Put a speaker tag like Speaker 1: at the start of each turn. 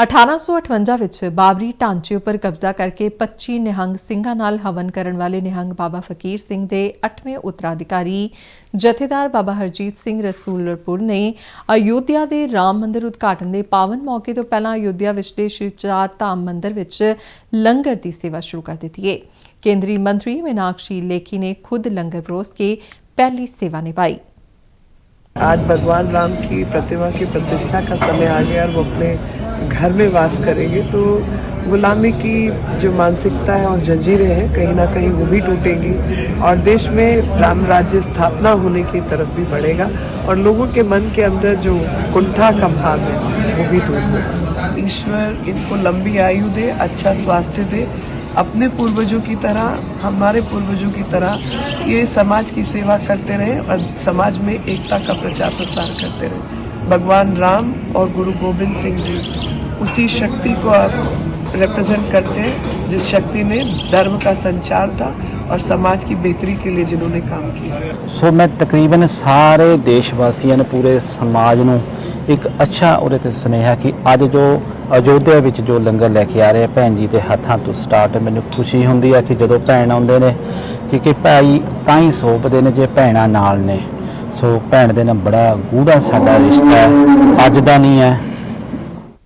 Speaker 1: 1858 ਵਿੱਚ ਬਾਬਰੀ ਢਾਂਚੇ ਉੱਪਰ ਕਬਜ਼ਾ ਕਰਕੇ 25 ਨਿਹੰਗ ਸਿੰਘਾਂ ਨਾਲ ਹਵਨ ਕਰਨ ਵਾਲੇ ਨਿਹੰਗ ਬਾਬਾ ਫਕੀਰ ਸਿੰਘ ਦੇ 8ਵੇਂ ਉੱਤਰਾਧਿਕਾਰੀ ਜਥੇਦਾਰ ਬਾਬਾ ਹਰਜੀਤ ਸਿੰਘ ਰਸੂਲਪੁਰ ਨੇ ਅਯੁੱਧਿਆ ਦੇ ਰਾਮ ਮੰਦਿਰ ਉਦਘਾਟਨ ਦੇ ਪਾਵਨ ਮੌਕੇ ਤੋਂ ਪਹਿਲਾਂ ਅਯੁੱਧਿਆ ਵਿਚਲੇ ਸ਼੍ਰੀ ਚਾਰ ਧਾਮ ਮੰਦਿਰ ਵਿੱਚ ਲੰਗਰ ਦੀ ਸੇਵਾ ਸ਼ੁਰੂ ਕਰ ਦਿੱਤੀ ਹੈ ਕੇਂਦਰੀ ਮੰਤਰੀ ਮੀਨਾਕਸ਼ੀ ਲੇਖੀ ਨੇ ਖੁਦ ਲੰਗਰ ਪਰੋਸ ਕੇ ਪਹਿਲੀ ਸੇਵਾ ਨਿਭਾਈ
Speaker 2: आज भगवान राम की प्रतिमा की प्रतिष्ठा का समय आ गया और वो अपने घर में वास करेंगे तो गुलामी की जो मानसिकता है और जंजीरें हैं, कहीं ना कहीं वो भी टूटेंगी। और देश में राम राज्य स्थापना होने की तरफ़ भी बढ़ेगा और लोगों के मन के अंदर जो कुंठा का भाव है, वो भी दूर होगा। ईश्वर इनको लंबी आयु दे अच्छा स्वास्थ्य दे। अपने पूर्वजों की तरह, हमारे पूर्वजों की तरह ये समाज की सेवा करते रहे और समाज में एकता का प्रचार प्रसार करते रहे। भगवान राम और गुरु गोविंद सिंह जी उसी शक्ति को आप रिप्रेजेंट करते हैं जिस शक्ति ने धर्म का संचार था और समाज की बेहतरी के लिए जिन्होंने काम किया
Speaker 3: ਸੋ ਮੈਂ ਤਕਰੀਬਨ ਸਾਰੇ ਦੇਸ਼ ਵਾਸੀਆਂ ਨੂੰ ਪੂਰੇ ਸਮਾਜ ਨੂੰ ਇੱਕ ਅੱਛਾ ਉਹਦੇ ਤੇ ਸੁਨੇਹਾ ਕਿ ਅੱਜ ਜੋ ਅਯੋਧਿਆ ਵਿੱਚ ਜੋ ਲੰਗਰ ਲੈ ਕੇ ਆ ਰਹੇ ਆ ਭੈਣ ਜੀ ਦੇ ਹੱਥਾਂ ਤੋਂ ਸਟਾਰਟ ਮੈਨੂੰ ਖੁਸ਼ੀ ਹੁੰਦੀ ਹੈ ਕਿ ਜਦੋਂ ਭੈਣ ਆਉਂਦੇ ਨੇ ਕਿ ਕਿ ਭਾਈ ਤਾਂ ਹੀ ਸੋਭਦੇ ਨੇ ਜੇ ਭੈਣਾਂ ਨਾਲ ਨੇ ਸੋ ਭੈਣ ਦੇ ਨਾਲ ਬੜਾ ਗੂੜਾ ਸਾਡਾ ਰਿਸ਼ਤਾ ਹੈ। ਅੱਜ ਦਾ ਨਹੀਂ ਹੈ।